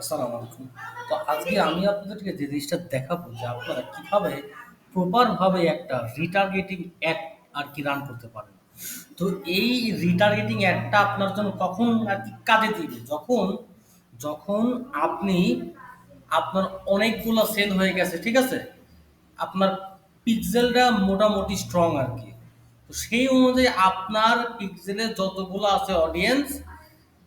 আসসালামু আলাইকুম। তো আজকে আমি আপনাদেরকে যে জিনিসটা দেখাবো যে আপনারা কীভাবে প্রপার ভাবে একটা রিটার্গেটিং অ্যাড আর কি রান করতে পারেন। তো এই রিটার্গেটিং অ্যাডটা আপনার জন্য কখন আর কি কাজে দিবে? যখন, যখন আপনি আপনার অনেকগুলা সেল হয়ে গেছে, ঠিক আছে? আপনার পিক্সেলটা মোটামুটি স্ট্রং আরকি। তো সেই অনুযায়ী আপনার পিক্সেলে যতগুলো আছে অডিয়েন্স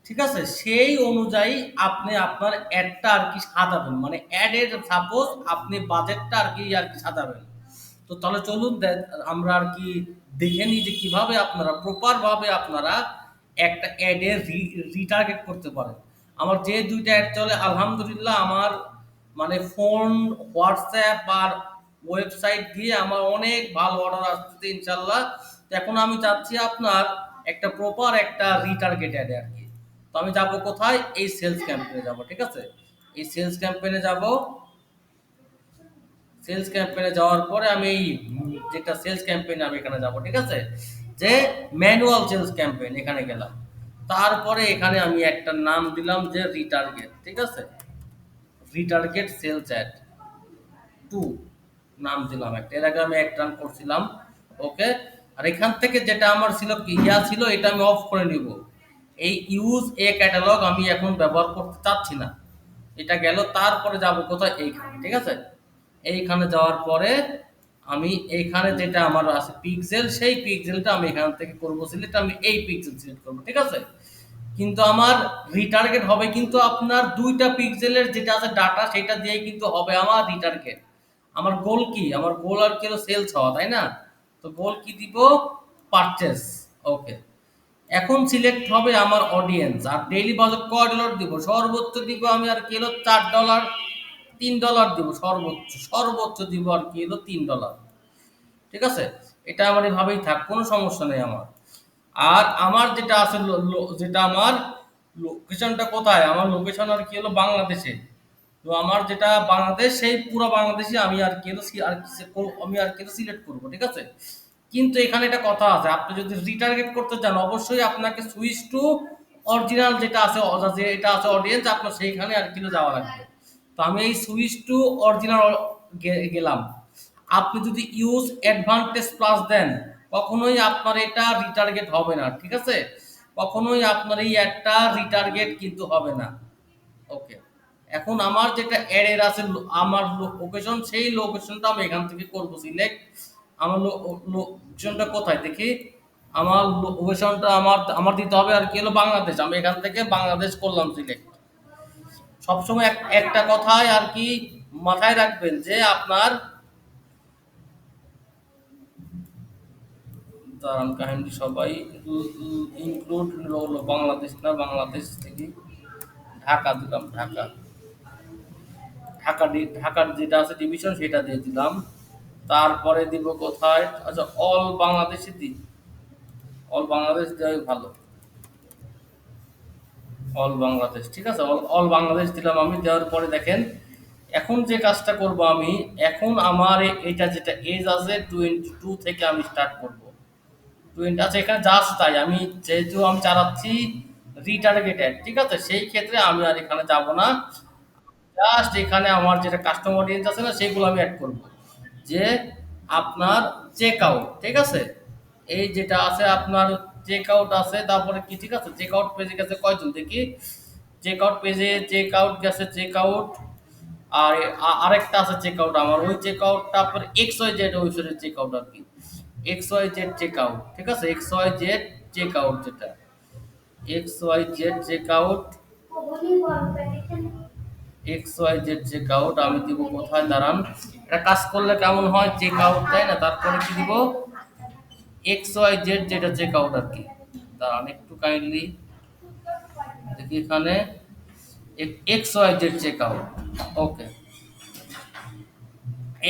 ঠিক আছে? সেই অনুযায়ী আপনি আপনার অ্যাডটা আর কি সাজাবেন। মানে অ্যাডের সাপোজ আপনি বাজেটটা আর কি আর কি সাজাবেন। তো তাহলে চলুন আমরা আরকি দেখে নিই যে কীভাবে আপনারা প্রপারভাবে আপনারা একটা অ্যাডের রিটার্গেট করতে পারেন। আমার যে দুইটা অ্যাড চলে আলহামদুলিল্লাহ আমার মানে ফোন, হোয়াটসঅ্যাপ আর ওয়েবসাইট দিয়ে আমার অনেক ভালো অর্ডার আসতেছে ইনশাল্লাহ এখন আমি চাচ্ছি আপনার একটা প্রপার একটা রিটার্গেট অ্যাড আর আরকি। তো আমি যাব কোথায়? এই সেলস ক্যাম্পেইনে যাব, ঠিক আছে? এই সেলস ক্যাম্পেইনে যাব সেলস ক্যাম্পেইনে যাওয়ার পরে আমি এই যেটা সেলস ক্যাম্পেইন আমি এখানে যাব, ঠিক আছে? যে ম্যানুয়াল সেলস ক্যাম্পেইন এখানে গেলাম। তারপরে এখানে আমি একটা নাম দিলাম যে রিটার্গেট, ঠিক আছে? রিটার্গেট সেলস অ্যাড টু নাম দিলাম একটা। এর আগে আমি এক রান করছিলাম। ওকে? আর এখান থেকে যেটা আমার ছিল কি ইয়া ছিল এটা আমি অফ করে নিব। এই ইউজ এ ক্যাটালগ আমি এখন ব্যবহার করতে চাচ্ছি না। এটা গেল তারপরে যাব কোথায়? এইখানে, ঠিক আছে? এইখানে যাওয়ার পরে আমি এইখানে যেটা আমার আছে পিক্সেল সেই পিক্সেলটা আমি এখান থেকে করব সিলেক্ট আমি এই পিক্সেল সিলেক্ট করব, ঠিক আছে? কিন্তু আমার রিটার্গেট হবে কিন্তু আপনার ২ টা পিক্সেলের যেটা আছে ডাটা সেটা দিয়েই কিন্তু হবে আমার রিটার্গেট। আমার গোল কি? আমার গোল আর কি হলো সেলস হওয়া, তাই না? তো গোল কি দিব? Purchase okay. এখন সিলেক্ট হবে আমার অডিয়েন্স আর ডেইলি বাজেট কয় ডলার দিব? সর্বোচ্চ দিব আমি আর কি হলো $৪ $৩ দিব সর্বোচ্চ। সর্বোচ্চ দিব আর কি হলো $৩ ঠিক আছে? এটা আমার এভাবেই থাক, কোনো সমস্যা নেই আমার। আর আমার যেটা আছে যেটা আমার লোকেশনটা কোথায়? আমার লোকেশন আর কি হলো বাংলাদেশে। তো আমার যেটা বাংলাদেশ সেই পুরো বাংলাদেশে আমি আর কি হলো আমি আর কি সিলেক্ট করব ঠিক আছে? কিন্তু এখানে একটা কথা আছে। আপনি যদি রিটার্গেট করতে চান অবশ্যই আপনাকে সুইচ টু অরিজিনাল যেটা আছে যে এটা আছে অডিয়েন্স আপনার সেইখানে আর কি যাওয়া লাগবে। তো আমি এই সুইচ টু অরিজিনাল গেলাম। আপনি যদি ইউজ অ্যাডভান্টেজ প্লাস দেন কখনোই আপনার এটা রিটার্গেট হবে না, ঠিক আছে? কখনোই আপনার এই অ্যাডটা রিটার্গেট কিন্তু হবে না। ওকে। এখন আমার যেটা অ্যাডের আছে আমার লোকেশন সেই লোকেশনটা আমি এখান থেকে করব সিলেক্ট। আমার লোকেশনটা কোথায় দেখি? আমার লোকেশনটা আমার আমার দিতে হবে আর কি হলো বাংলাদেশ। আমি এখান থেকে বাংলাদেশ করলাম সিলেক্ট। সবসময় এক, একটা কথাই আর কি মাথায় রাখবেন যে আপনার দাঁড়ান কাহিনী সবাই ইনক্লুড হলো বাংলাদেশ না, বাংলাদেশ থেকে ঢাকা দিলাম, ঢাকা ঢাকা ঢাকার যেটা আছে ডিভিশন সেটা দিয়ে দিলাম তারপরে দিব কোথায়? আচ্ছা অল বাংলাদেশে দিই। অল বাংলাদেশ দেওয়াই ভালো। অল বাংলাদেশ, ঠিক আছে? অল অল বাংলাদেশ দিলাম আমি, দেওয়ার পরে দেখেন, এখন যে কাজটা করব আমি, এখন আমার এটা যেটা এজ আছে টোয়েন্টি টু থেকে আমি স্টার্ট করব। টোয়েন্টি আচ্ছা এখানে জাস্ট তাই, আমি যেহেতু আমি চালাচ্ছি রিটার্গেটেড ঠিক আছে? সেই ক্ষেত্রে আমি আর এখানে যাব না। জাস্ট এখানে আমার যেটা কাস্টমার অডিয়েন্স আছে না, সেগুলো আমি অ্যাড করব। যে আপনার চেক আউট ঠিক আছে? এই যেটা আছে আপনার চেক আউট আছে, তারপরে কি, ঠিক আছে? চেক আউট পেজে গেছে কয়জন? দেখি। চেক আউট পেজে চেক আউট গেছে চেক আউট আর আরেকটা আছে চেক আউট আমার। ওই চেক আউট আপনার এক্স ওয়াই জেড ওয়েবসাইটের চেক আউট আর কি। X Y Z check out ঠিক আছে? X Y Z check out যেটা X Y Z check out X Y Z check out আমি দিব কোথায়, দাঁড়ান। এটা কাজ করলে কেমন হয়? চেক আউট তাই না, তারপরে কি দিব? এক্স ওয়াই জেড যেটা চেক আউট আর কি। দাঁড়ান একটু কাইন্ডলি দেখি এখানে। X Y Z check out okay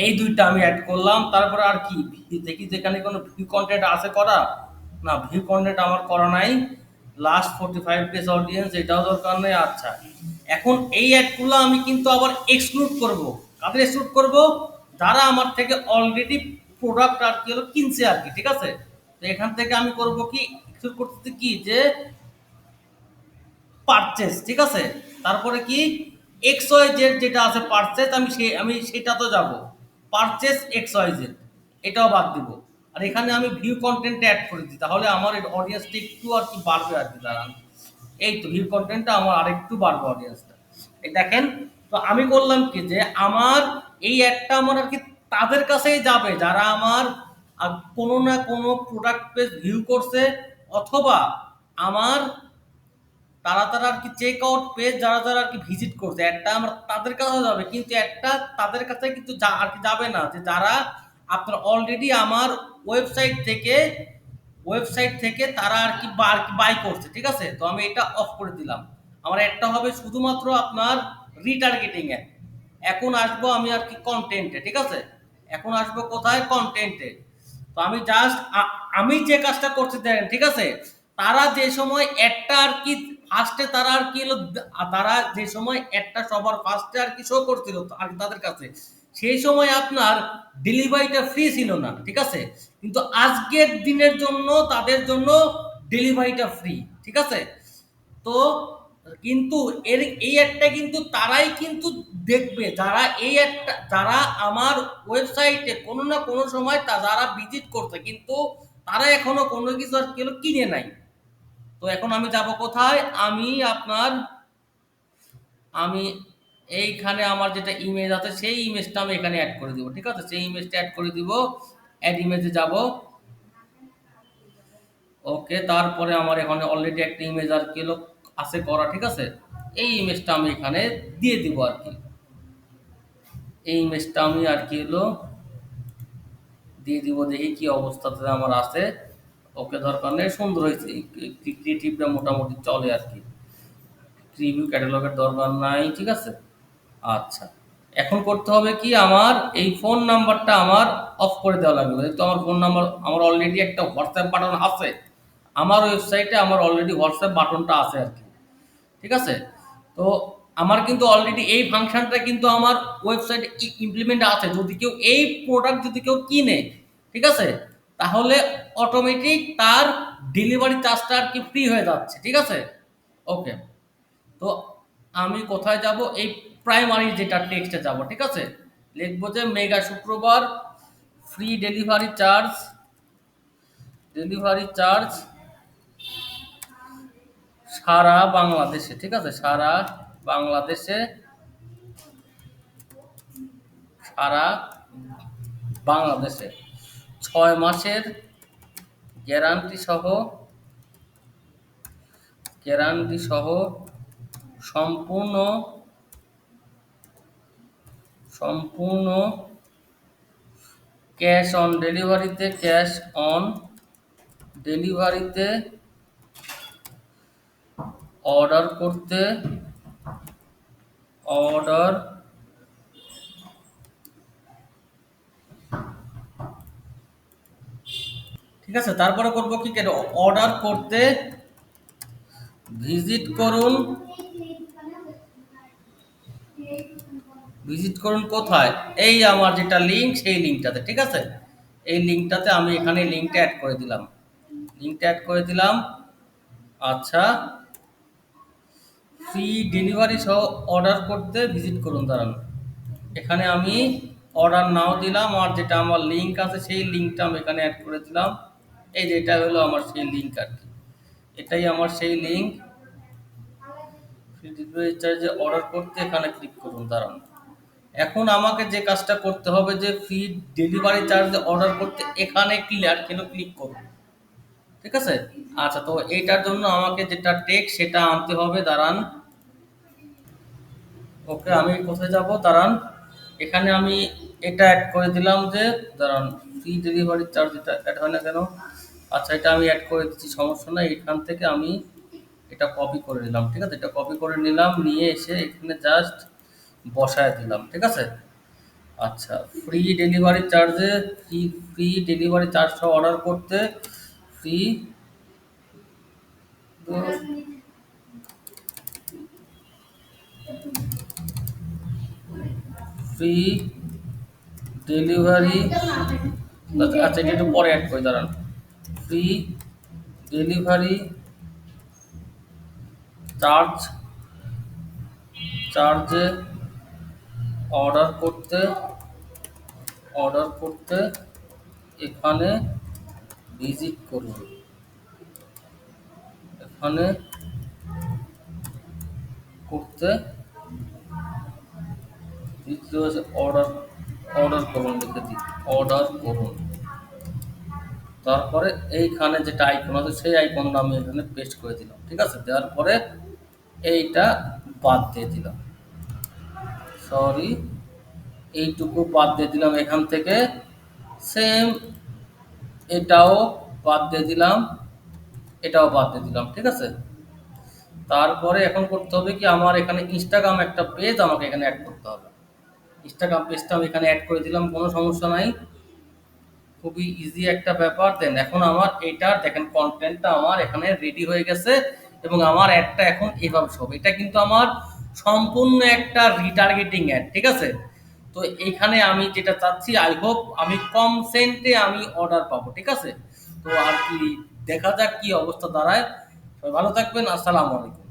এই দুইটা আমি অ্যাড করলাম। তারপরে আর কি? দেখি যেখানে কোনো ভিউ কন্টেন্ট আছে করা? না, ভিউ কন্টেন্ট আমার করা নাই। Last forty five days audience এটাও দরকার নেই। আচ্ছা। এখন এই অ্যাডগুলো আমি কিন্তু আবার এক্সক্লুড করব। কাদের এক্সক্লুড করব? যারা আমার থেকে অলরেডি প্রোডাক্ট আর কি হলো কিনছে আর কি, ঠিক আছে? তো এখান থেকে আমি করব কি এক্সক্লুড করতে কি যে পারচেস ঠিক আছে? তারপরে কি এক্স ওয়াই জেড যেটা আছে পারচেস আমি সে আমি সেটা তো যাব। পারচেস এক্স ওয়াই জেড এটাও বাদ দিব। আর এখানে আমি ভিউ কন্টেন্ট অ্যাড করে দিই তাহলে আমার অডিয়েন্সটা একটু আর কি বাড়বে আর কি, দাঁড়ান। এই তো ভিউ কন্টেন্টটা আমার আরেকটু বাড়বে অডিয়েন্সটা এই দেখেন, তো আমি করলাম কি যে, আমার এই একটা আমার আর কি তাদের কাছেই যাবে, যারা আমার কোনো না কোনো প্রোডাক্ট পেজ ভিউ করছে, অথবা আমার তারা তারা আর কি চেক আউট পেজ যারা যারা আর কি ভিজিট করছে, একটা আমার তাদের কাছে যাবে, কিন্তু একটা তাদের কাছে কিন্তু আর কি যাবে না, যে যারা আপনার অলরেডি আমার ওয়েবসাইট থেকে ওয়েবসাইট থেকে তারা আর কি বাই করছে, ঠিক আছে? তো আমি এটা অফ করে দিলাম। আমার একটা হবে শুধুমাত্র আপনার রিটার্গেটিং এ এখন আসব আমি আর কি কন্টেন্টে ঠিক আছে? এখন আসব কোথায়? কন্টেন্টে তো আমি জাস্ট আমি যে কাজটা করতে দেখেন, ঠিক আছে? তারা যে সময় একটা আর কি ফার্স্টে তারা আর কি তারা যে সময় একটা সবার ফার্স্টে আর কি শো করছিল আর তাদের কাছে। সেই সময় আপনার ডেলিভারিটা ফ্রি ছিল না, ঠিক আছে? কিন্তু আজকের দিনের জন্য তাদের জন্য ডেলিভারিটা ফ্রি, ঠিক আছে? তো কিন্তু এর, এই একটা কিন্তু তারাই কিন্তু দেখবে, যারা এই একটা, যারা আমার ওয়েবসাইটে কোনো না কোনো সময় তা, যারা ভিজিট করছে, কিন্তু তারা এখনও কোনো কিছু আর কেউ কিনে নাই। তো এখন আমি যাব কোথায়? আমি আপনার, আমি এইখানে আমার যেটা ইমেজ আছে, সেই ইমেজটা আমি এখানে অ্যাড করে দিব, ঠিক আছে? সেই ইমেজটা অ্যাড করে দিব অ্যাড ইমেজে যাব। ওকে তারপরে আমার এখানে অলরেডি একটা ইমেজ আর কি আছে করা, ঠিক আছে? এই ইমেজটা আমি এখানে দিয়ে দিব আর কি। এই ইমেজটা আমি আর কি হলো দিয়ে দিব, দেখি কি অবস্থাতে আমার আছে। ওকে দরকার নেই সুন্দর হয়েছে ক্রিয়েটিভটা মোটামুটি চলে আর কি। রিভিউ ক্যাটালগের দরকার নাই, ঠিক আছে? আচ্ছা। এখন করতে হবে কি, আমার এই ফোন নাম্বারটা আমার অফ করে দেওয়া লাগবে। যেহেতু আমার ফোন নাম্বার আমার অলরেডি একটা হোয়াটসঅ্যাপ বাটন আছে। আমার ওয়েবসাইটে আমার অলরেডি হোয়াটসঅ্যাপ বাটনটা আছে আর কি। ঠিক আছে? তো আমার কিন্তু অলরেডি এই ফাংশনটা কিন্তু আমার ওয়েবসাইটে ইমপ্লিমেন্ট আছে। যদি কেউ এই প্রোডাক্ট যদি কেউ কিনে, ঠিক আছে? তাহলে অটোমেটিক তার ডেলিভারি চার্জটা আর কি ফ্রি হয়ে যাচ্ছে। ঠিক আছে? ওকে তো আমি কোথায় যাব? এই প্রাইমারি যেটা টেক্সটে যাব, ঠিক আছে? লিখব যে মেগা শুক্রবার free delivery charge delivery charge সারা বাংলাদেশে, ঠিক আছে? সারা বাংলাদেশে সারা বাংলাদেশে। ছয় মাসের গ্যারান্টি সহ গ্যারান্টি সহ সম্পূর্ণ সম্পূর্ণ ক্যাশ অন ডেলিভারিতে, ক্যাশ অন ডেলিভারিতে অর্ডার করতে, অর্ডার ঠিক আছে, তারপরে করব কি অর্ডার করতে ভিজিট করুন। ভিজিট করুন কোথায়? এই আমার যেটা লিঙ্ক সেই লিঙ্কটাতে ঠিক আছে? এই লিঙ্কটাতে আমি এখানে লিঙ্কটা অ্যাড করে দিলাম। লিঙ্কটা অ্যাড করে দিলাম। আচ্ছা। ফ্রি ডেলিভারি সহ অর্ডার করতে ভিজিট করুন, দাঁড়ান। এখানে আমি অর্ডার নাও দিলাম, আর যেটা আমার লিঙ্ক আছে, সেই লিঙ্কটা আমি এখানে অ্যাড করে দিলাম। এই যে এটা হলো আমার সেই লিঙ্ক আর কি। এটাই আমার সেই লিঙ্ক ফ্রি ডেলিভারি চার্জে অর্ডার করতে এখানে ক্লিক করুন, দাঁড়ান। এখন আমাকে যে কাজটা করতে হবে, যে ফ্রি ডেলিভারি চার্জে অর্ডার করতে, এখানে ক্লিয়ার কেন ক্লিক করুন ঠিক আছে? আচ্ছা তো এইটার জন্য আমাকে যেটা টেক সেটা আনতে হবে, দাঁড়ান। ওকে, আমি কোথায় যাব? দাঁড়ান। এখানে আমি এটা অ্যাড করে দিলাম যে, দাঁড়ান ফ্রি ডেলিভারি চার্জ এটা অ্যাড হয় না কেন? আচ্ছা এটা আমি অ্যাড করে দিচ্ছি, সমস্যা নাই। এখান থেকে আমি এটা কপি করে নিলাম, ঠিক আছে? এটা কপি করে নিলাম, নিয়ে এসে এখানে জাস্ট বসায় দিলাম, ঠিক আছে? আচ্ছা ফ্রি ডেলিভারি চার্জে free free delivery charge order করতে ফ্রি ফ্রি ডেলিভারি আচ্ছা এটা একটু পরে অ্যাড করে দাঁড়ান। ফ্রি ডেলিভারি চার্জ চার্জে অর্ডার করতে অর্ডার করতে এখানে ভিজিট করুন। এখানে করতে দ্বিতীয় অর্ডার অর্ডার করুন, লিখে দিই অর্ডার করুন। তারপরে এইখানে যেটা আইকন আছে, সেই আইকনটা আমি এখানে পেস্ট করে দিলাম, ঠিক আছে? দেওয়ার পরে এইটা বাদ দিয়ে দিলাম। সরি, এইটুকু বাদ দিয়ে দিলাম এখান থেকে। সেম এটাও বাদ দিয়ে দিলাম, এটাও বাদ দিয়ে দিলাম, ঠিক আছে? তারপরে এখন করতে হবে কি, আমার এখানে ইনস্টাগ্রাম একটা পেজ আমাকে এখানে অ্যাড করতে হবে। ইনস্টাগ্রাম পেজটা আমি এখানে অ্যাড করে দিলাম, কোনো সমস্যা নাই। খুবই ইজি একটা ব্যাপার। দেন এখন আমার এইটার দেখেন কন্টেন্টটা আমার এখানে রেডি হয়ে গেছে এবং আমার অ্যাডটা এখন এভাবে সব। এটা কিন্তু আমার সম্পূর্ণ একটা রিটার্গেটিং অ্যাড ঠিক আছে? তো এইখানে আমি যেটা চাচ্ছি আই হোপ আমি কম সেন্টে আমি অর্ডার পাবো, ঠিক আছে? তো আর কি, দেখা যাক কি অবস্থা দাঁড়ায়। ভালো থাকবেন, আসসালামু আলাইকুম।